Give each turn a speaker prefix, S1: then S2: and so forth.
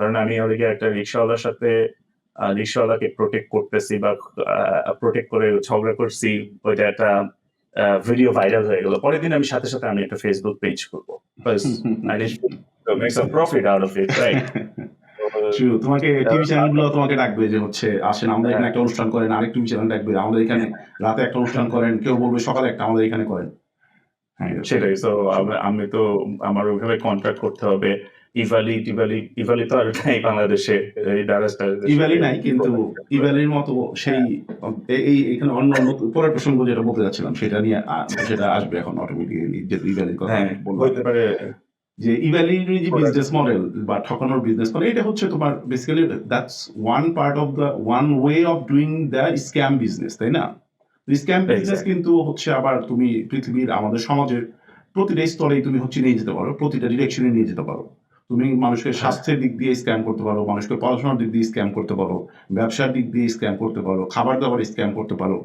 S1: কারণ আমি ওদিকে একটা রিক্সাওয়ালার সাথে রিক্সাওয়ালাকে প্রোটেক্ট করতেছি বা প্রোটেক্ট করে ঝগড়া করছি ওইটা একটা ভিডিও ভাইরাল হয়ে গেল। পরের দিন আমি সাথে সাথে আমি একটা ফেসবুক পেজ করব out of it, right?
S2: True, তোমাকে টিভি চ্যানেলগুলো তোমাকে ডাকবে যে হচ্ছে আসেন আমাদের এখানে একটা অনুষ্ঠান করেন আরেক টিভি চ্যানেল ডাকবে আমাদের এখানে রাতে একটা অনুষ্ঠান করেন কেউ বলবে সকালে একটা আমাদের এখানে করেন। হ্যাঁ
S1: সেটাই। তো আমি তো আমার ওইভাবে কন্ট্রাক্ট করতে হবে। ইভালি টিভালি ইভালি তো আর নাই বাংলাদেশে এই
S2: ইভ্যালি নাই কিন্তু ইভ্যালির মতো সেই এই- এখানে অন্য অন্য পরের প্রসঙ্গ যেটা বলতে যাচ্ছিলাম সেটা নিয়ে সেটা আসবে এখন অটোমেটিক্যালি যে ইভ্যালির কথা
S1: হ্যাঁ হইতে পারে।
S2: যে যে বিজনেস মডেল বা ঠকানোর বিজনেস মডেল এটা হচ্ছে তোমার basically that's one part of the one way of doing the scam business তাই না? স্ক্যাম বিজনেস কিন্তু হচ্ছে আবার তুমি পৃথিবীর আমাদের সমাজের প্রতিটা স্তরেই তুমি হচ্ছে নিয়ে যেতে পারো প্রতিটা ডিরেকশনে নিয়ে যেতে পারো। তুমি মানুষকে স্বাস্থ্যের দিক দিয়ে স্ক্যাম করতে পারো, মানুষকে পড়াশোনার দিক দিয়ে স্ক্যাম করতে পারো, ব্যবসার দিক দিয়ে স্ক্যাম করতে পারো, খাবার দাবার স্ক্যাম করতে পারো।